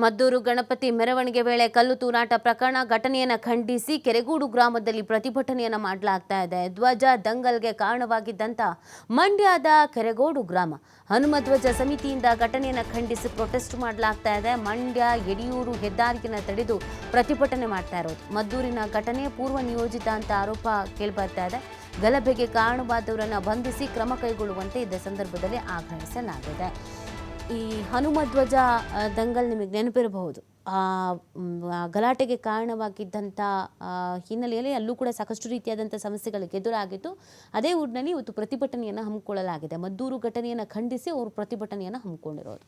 ಮದ್ದೂರು ಗಣಪತಿ ಮೆರವಣಿಗೆ ವೇಳೆ ಕಲ್ಲು ತೂರಾಟ ಪ್ರಕರಣ ಘಟನೆಯನ್ನು ಖಂಡಿಸಿ ಕೆರೆಗೂಡು ಗ್ರಾಮದಲ್ಲಿ ಪ್ರತಿಭಟನೆಯನ್ನು ಮಾಡಲಾಗ್ತಾ ಇದೆ. ಧ್ವಜ ದಂಗಲ್ಗೆ ಕಾರಣವಾಗಿದ್ದಂಥ ಮಂಡ್ಯದ ಕೆರೆಗೋಡು ಗ್ರಾಮ. ಹನುಮಧ್ವಜ ಸಮಿತಿಯಿಂದ ಘಟನೆಯನ್ನು ಖಂಡಿಸಿ ಪ್ರೊಟೆಸ್ಟ್ ಮಾಡಲಾಗ್ತಾ ಇದೆ. ಮಂಡ್ಯ, ಯಡಿಯೂರು ಹೆದ್ದಾರಿಯನ್ನು ತಡೆದು ಪ್ರತಿಭಟನೆ ಮಾಡ್ತಾ ಇರೋದು. ಮದ್ದೂರಿನ ಘಟನೆ ಪೂರ್ವ ನಿಯೋಜಿತ ಅಂತ ಆರೋಪ ಕೇಳಿಬರ್ತಾ ಇದೆ. ಗಲಭೆಗೆ ಕಾರಣವಾದವರನ್ನು ಬಂಧಿಸಿ ಕ್ರಮ ಕೈಗೊಳ್ಳುವಂತೆ ಇದ್ದ ಸಂದರ್ಭದಲ್ಲಿ ಆಗ್ರಹಿಸಲಾಗಿದೆ. ಈ ಹನುಮಧ್ವಜ ದಂಗಲ್ ನಿಮಗೆ ನೆನಪಿರಬಹುದು. ಗಲಾಟೆಗೆ ಕಾರಣವಾಗಿದ್ದಂಥ ಹಿನ್ನೆಲೆಯಲ್ಲಿ ಅಲ್ಲೂ ಕೂಡ ಸಾಕಷ್ಟು ರೀತಿಯಾದಂಥ ಸಮಸ್ಯೆಗಳಿಗೆ ಎದುರಾಗಿತ್ತು ಅದೇ ಊರಿನಲ್ಲಿ ಇವತ್ತು ಪ್ರತಿಭಟನೆಯನ್ನು ಹಮ್ಮಿಕೊಳ್ಳಲಾಗಿದೆ. ಮದ್ದೂರು ಘಟನೆಯನ್ನು ಖಂಡಿಸಿ ಅವರು ಪ್ರತಿಭಟನೆಯನ್ನು ಹಮ್ಮಿಕೊಂಡಿರೋದು.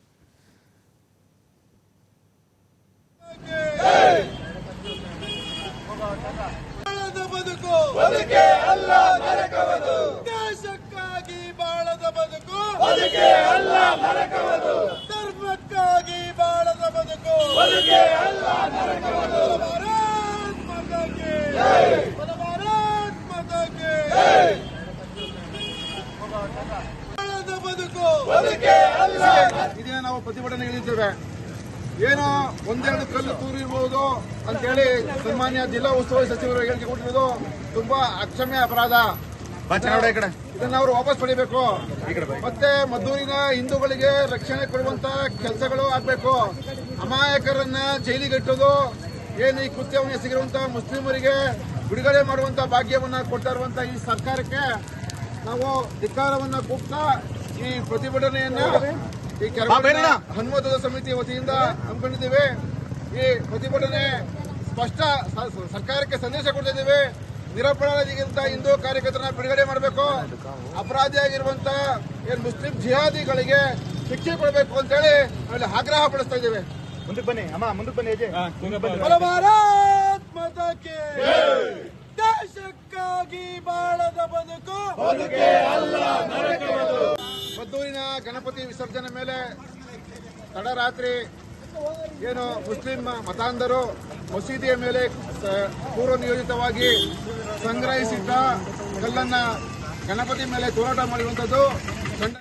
ಬದುಕು ಅಲ್ಲ ದೇಶಕ್ಕಾಗಿ ಬಾಳದ ಬದುಕು ಬದುಕೆ ಅಲ್ಲ ನರಕವದು ಧರ್ಮಕ್ಕಾಗಿ ಬಾಳದ ಬದುಕು ಬದುಕೆ ಅಲ್ಲ ನರಕವದು ಭಾರತ್ ಮಾತಾ ಕಿ ಬಲ ಭಾರತ್ ಮಾತಾ ಕಿ ಬಾಳದ ಬದುಕು ಬದುಕೆ ಅಲ್ಲ ಇದೇ ನಾವು ಪ್ರತಿಭಟನೆ ಇಳಿದ್ದೇವೆ ಏನೋ ಒಂದೆರಡು ಕಲ್ಲು ತೂರಿರ್ಬೋದು ಅಂತೇಳಿ ಸನ್ಮಾನ್ಯ ಜಿಲ್ಲಾ ಉಸ್ತುವಾರಿ ಸಚಿವರು ಹೇಳಿಕೆ ಕೊಟ್ಟಿರೋದು ತುಂಬಾ ಅಕ್ಷಮ್ಯ ಅಪರಾಧ. ಇದನ್ನ ಅವರು ವಾಪಸ್ ಪಡಿಬೇಕು. ಮತ್ತೆ ಮದ್ದೂರಿನ ಹಿಂದೂಗಳಿಗೆ ರಕ್ಷಣೆ ಕೊಡುವಂತ ಕೆಲಸಗಳು ಆಗ್ಬೇಕು. ಅಮಾಯಕರನ್ನ ಜೈಲಿಗಟ್ಟೋದು ಏನು ಈ ಕೃತ್ಯವನ್ನು ಎಸಗಿರುವಂತ ಮುಸ್ಲಿಮರಿಗೆ ಬಿಡುಗಡೆ ಮಾಡುವಂತ ಭಾಗ್ಯವನ್ನ ಕೊಡ್ತಾ ಇರುವಂತ ಈ ಸರ್ಕಾರಕ್ಕೆ ನಾವು ಧಿಕ್ಕಾರವನ್ನ ಕೂಗ್ತಾ ಈ ಪ್ರತಿಭಟನೆಯನ್ನ ಈ ಕೆರಗೋಡಿನ ಹನುಮತದ ಸಮಿತಿ ವತಿಯಿಂದ ಹಮ್ಮಿಕೊಂಡಿದ್ದೇವೆ. ಈ ಪ್ರತಿಭಟನೆ ಸ್ಪಷ್ಟ ಸರ್ಕಾರಕ್ಕೆ ಸಂದೇಶ ಕೊಡ್ತಾ ಇದ್ದೇವೆ ನಿರಪರಾಧಿಗಿಂತ ಹಿಂದೂ ಕಾರ್ಯಕರ್ತರನ್ನ ಬಿಡುಗಡೆ ಮಾಡಬೇಕು. ಅಪರಾಧಿಯಾಗಿರುವಂತ ಏನ್ ಮುಸ್ಲಿಂ ಜಿಹಾದಿಗಳಿಗೆ ಶಿಕ್ಷೆ ಕೊಡಬೇಕು ಅಂತೇಳಿ ಅಲ್ಲಿ ಆಗ್ರಹ ಪಡಿಸ್ತಾ ಇದ್ದೇವೆ. ಮುಂದಕ್ಕೆ ಬನ್ನಿ. ಅಮ್ಮ ಮುಂದಕ್ಕೆ ಬನ್ನಿ ಅಜಯ್. ಭಾರತ್ ದೇಶಕ್ಕಾಗಿ ಬಾಳದ ಬದುಕು. ಮದ್ದೂರಿನ ಗಣಪತಿ ವಿಸರ್ಜನೆ ಮೇಲೆ ತಡರಾತ್ರಿ ಏನು ಮುಸ್ಲಿಂ ಮತಾಂಧರು ಮಸೀದಿಯ ಮೇಲೆ ಪೂರ್ವನಿಯೋಜಿತವಾಗಿ ಪೂರ್ವ ನಿಯೋಜಿತವಾಗಿ ಸಂಗ್ರಹಿಸಿದ್ದ ಕಲ್ಲನ್ನ ಗಣಪತಿ ಮೇಲೆ ತೋರಾಟ ಮಾಡಿರುವಂತದ್ದು. ಖಂಡ